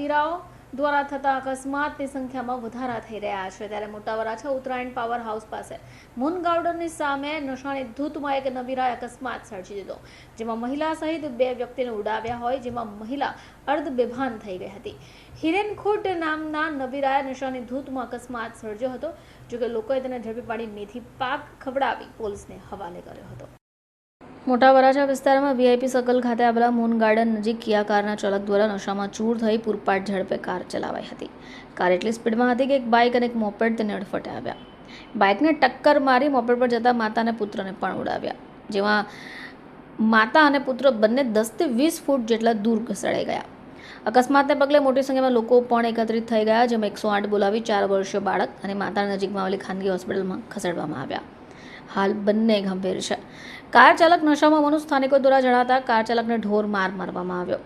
વીરાઓ દ્વારા થતા અકસ્માતની સંખ્યામાં વધારા થઈ રહ્યા છે. ત્યારે મોટા વરાછા ઉત્તરાયણ પાવર હાઉસ પાસે. મૂન ગાર્ડનની સામે નશાણી ધૂતમાં એક નવીરાએ અકસ્માત સર્જી દીધો. જેમાં મહિલા સહિત બે વ્યક્તિને ઉડાવ્યા હોય, જેમાં મહિલા અર્ધ બેભાન થઈ ગઈ હતી. હિરેનખુટ નામના નવીરાએ નશાની ધૂતમાં અકસ્માત સર્જ્યો હતો, જોકે લોકોએ તેને ઝડપી પાડી મેથી પાક ખવડાવી પોલીસને હવાલે કર્યો હતો. મોટા વરાછા વિસ્તારમાં વીઆઈપી સર્કલ ખાતે આવેલા મૂન ગાર્ડન નજીક કિયા કારના ચાલક દ્વારા નશામાં ચૂર થઈ પૂરપાટ ઝડપે કાર ચલાવાઈ હતી. કાર એટલી સ્પીડમાં હતી કે એક બાઇક અને એક મોપેડ તેને અડફટે આવ્યા. બાઇકને ટક્કર મારી મોપેડ પર જતા માતા અને પુત્રને પણ ઉડાવ્યા. જેમાં માતા અને પુત્ર બંને દસથી વીસ ફૂટ જેટલા દૂર ઘસડાઈ ગયા. અકસ્માતને પગલે મોટી સંખ્યામાં લોકો પણ એકત્રિત થઈ ગયા, જેમાં એકસો આઠ બોલાવી ચાર વર્ષીય બાળક અને માતા નજીકમાં આવેલી ખાનગી હોસ્પિટલમાં ખસેડવામાં આવ્યા. હાલ બંને ગંભીર છે. કાર ચાલક નશામાં હોવાનું સ્થાનિકો દ્વારા જણાતા કાર ચાલકને ઢોર માર મારવામાં આવ્યો.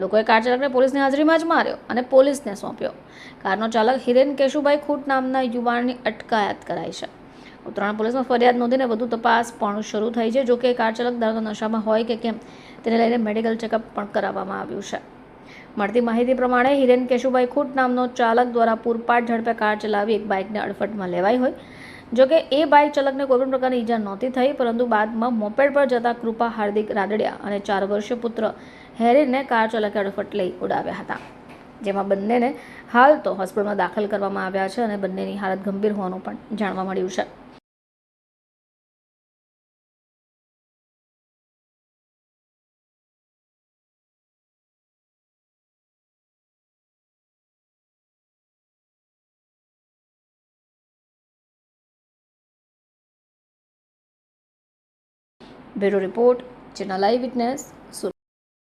લોકોએ કાર ચાલકને પોલીસની હાજરીમાં જ માર્યો અને પોલીસને સોંપ્યો. કારનો ચાલક હિરેન કેશુભાઈ ખૂટ નામના યુવાનની અટકાયત કરાઈ છે. ઉત્તરાયણ પોલીસમાં ફરિયાદ નોંધીને વધુ તપાસ પણ શરૂ થઈ છે જોકે કાર ચાલક દારૂ નશામાં હોય કે કેમ તેને લઈને મેડિકલ ચેકઅપ પણ કરાવવામાં આવ્યું છે. મળતી માહિતી પ્રમાણે હિરેન કેશુભાઈ ખૂટ નામનો ચાલક દ્વારા પૂરપાટ ઝડપે કાર ચલાવી એક બાઇકને અડફટમાં લેવાઈ હોય જોકે એ બાઇક ચાલકને કોઈપણ પ્રકારની ઈજા નહોતી થઈ, પરંતુ બાદમાં મોપેડ પર જતા કૃપા હાર્દિક રાદડિયા અને ચાર વર્ષીય પુત્ર હેરીને કાર ચાલકે અડફટ લઈ ઉડાવ્યા હતા. જેમાં બંનેને હાલ તો હોસ્પિટલમાં દાખલ કરવામાં આવ્યા છે અને બંનેની હાલત ગંભીર હોવાનું પણ જાણવા મળ્યું છે. બ્યુરો રિપોર્ટ જેના લાઈવ વિટનેસ